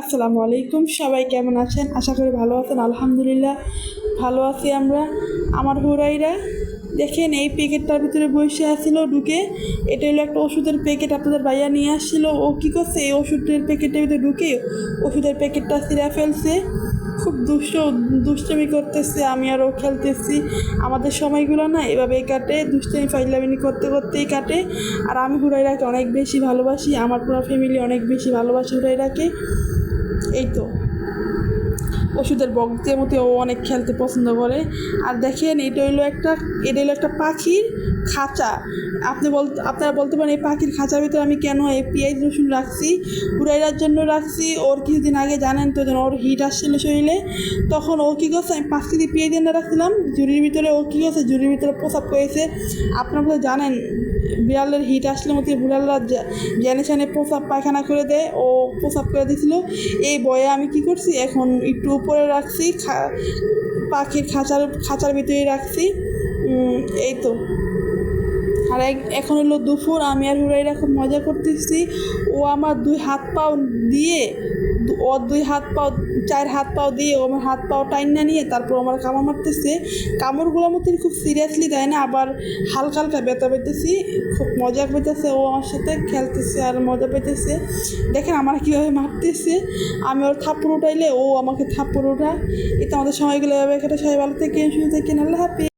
আসসালামু আলাইকুম, সবাই কেমন আছেন? আশা করি ভালো আছেন, আলহামদুলিল্লাহ। ভালো আছি আমরা। আমার হুরাইরা, দেখেন এই প্যাকেটটার ভিতরে বসে আসছিল ঢুকে। এটা হলো একটা ওষুধের প্যাকেট, আপনাদের বাইয়া নিয়ে আসছিল। ও কী করছে? এই ওষুধের প্যাকেটের ভিতরে ঢুকে ওষুধের প্যাকেটটা সিরা ফেলছে। খুব দুষ্ট, দুষ্টমি করতেছে, আমি আরও খেলতেছি। আমাদের সময়গুলো না এভাবেই কাটে, দুষ্টমি, ফাইলামিনি করতে করতেই কাটে। আর আমি হুরাইরাকে অনেক বেশি ভালোবাসি, আমার পুরো ফ্যামিলি অনেক বেশি ভালোবাসি হুরাইরাকে এই তো। ওষুধের বক্তের মতো ও অনেক খেলতে পছন্দ করে। আর দেখেন, এটা হইল একটা, এটা হলো একটা পাখির খাঁচা। আপনি বল, আপনারা বলতে পারেন এই পাখির খাঁচার ভিতরে আমি কেন এই পেঁয়াজ রসুন রাখছি হুরাইরার জন্য রাখছি, ওর কিছুদিন আগে জানেন তো যেন ওর হিট আসছিল শরীরে। তখন ও কী করছে, আমি পাঁচ কেজি পেঁয়াজ এনে রাখছিলাম, ঝুড়ির ভিতরে, ও কী করছে, ঝুড়ির ভিতরে প্রসাব করেছে। আপনারা জানেন বিড়ালের হিট আসলে মতো বিড়ালরা জেনে ছেনে প্রসাব পায়খানা করে দেয়, ও প্রসাব করে দিয়েছিল এই বয়ে আমি কি করছি? এখন একটু উপরে রাখছি পাখির খাঁচার খাঁচার ভিতরে রাখছি। এই তো। আর এখন হলো দুপুর, আমি আর হুরাইরা খুব মজা করতেছি। ও আমার দুই হাত পাও দিয়ে ওর দুই হাত পাও, চার হাত পাও দিয়ে ও আমার হাত পাও টাইন না নিয়ে তারপর আমার কামড় মারতেছে। কামড়গুলোর মধ্যে খুব সিরিয়াসলি দেয় না, আবার হালকা হালকা ব্যথা পেতেছি, খুব মজা পেতেছে ও আমার সাথে, খেলতেছে আর মজা পেতেছে। দেখেন আমার কীভাবে মারতেছে, আমি ওর থাপ্পড় উঠাইলে ও আমাকে থাপ্পড় উঠায় এটা আমাদের সময়গুলো এভাবে কেটে সবাই ভালো থেকে সুস্থ থেকে আল্লাহ হাফিজ।